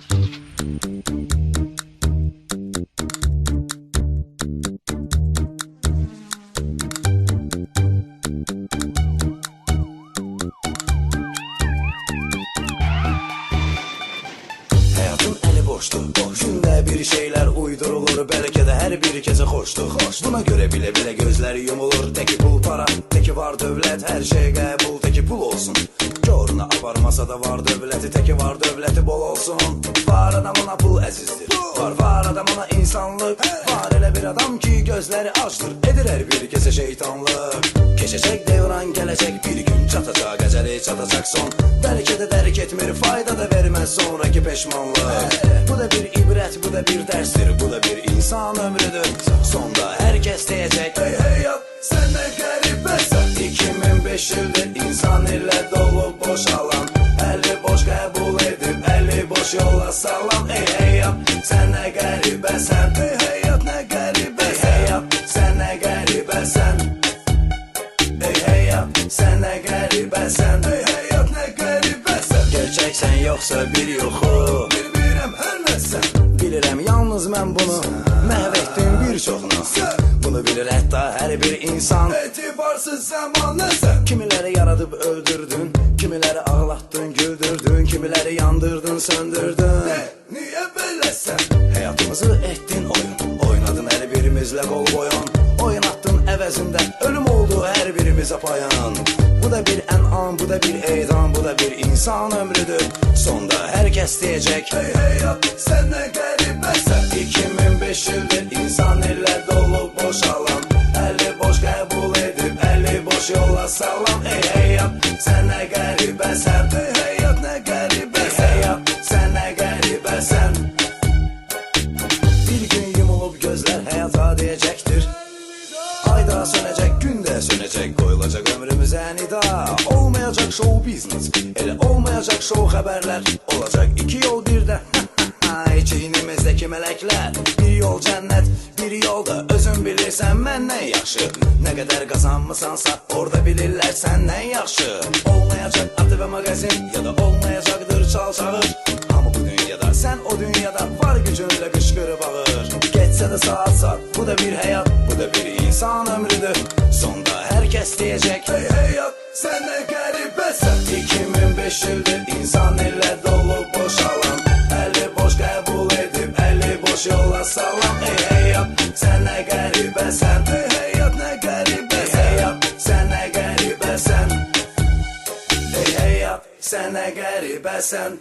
Hayatın eli boştur boş. Günde bir şeyler uydurulur. Belki de her bir gece hoştur hoş. Buna göre bile bile gözler yumulur. Teki pul para, teki var dövlet Her şey kabul, teki pul olsun Körünü aparmasa da var dövleti Teki var dövleti bol olsun. Var adamına pul əzizdir Var var adamına insanlık. Var elə bir adam ki gözleri açtır. Edir her bir kese şeytanlık. Geçecek devran gelecek bir gün. Çatacak Eceli çatacak son. Belki de derk etmir fayda da vermez sonraki peşmanlık. Bu da bir ibret bu da bir derstir. Bu da bir insan ömrüdür. Sonda herkes diyecek. Hey hey yap sen de garibesin 2005 yıldır insan ile dolu boş alan Eli boş kabul edip eli boş yola salam. Hey yap. Sen ne garibesen Hey hey yap. Ne garibesen Hey hey yap. Sen ne garibesen Hey hey yap. Sen ne garibesen Hey hey yap. Ne garibesen Gerçek sen yoksa bir yoxu Nəsən Bilirəm yalnız mən bunu Məhv etdim bir çoxunu Bunu bilir hətta hər bir insan Etibarsız zaman nəsən Kimiləri yaradıb öldürdün Kimiləri ağlatdın, güldürdün Kimiləri yandırdın, söndürdün. Ne, niyə beləsən Həyatımızı etdin oyun Oynadın hər birimizlə qol boyun. Oynattın əvəzində Ölüm oldu hər birimizə payan. Bu da bir ənam, bu da bir eydam Bu da bir insan ömrüdür. Sonda herkes diyecek Hey hey ya sen ne garibesən 2005 ildir insan ilə dolu boş alan. Eli boş kabul edip eli boş yola salam Hey hey ya sen ne garibesən Hey günde sönecek Koyulacak ömrümüze nida. Olmayacak show business Ele olmayacak show haberler. Olacak iki yol birde İçinimizdeki melekler Bir yol cennet, bir yolda Özün bilirsen məndən yaxşı. Ne kadar kazanmısansa Orada bilirler senden yaxşı. Olmayacak atı ve magazin Ya da olmayacaktır çal çağır. Ama bu dünyada sen o dünyada Var gücünle kışkırıp ağır. Geçse de saat saat Bu da bir hayat Bu da bir insan ömrüdür. Sonda herkes diyecek Hey hey ya sen ne garibesin 2005 yıldır insan ile dolu boş alan Eli boş kabul edip eli boş yola salam Hey hey ya sen ne garibesen Hey hey ya ne garibesen Hey hey ya sen ne garibesen Hey hey ya sen ne garibesen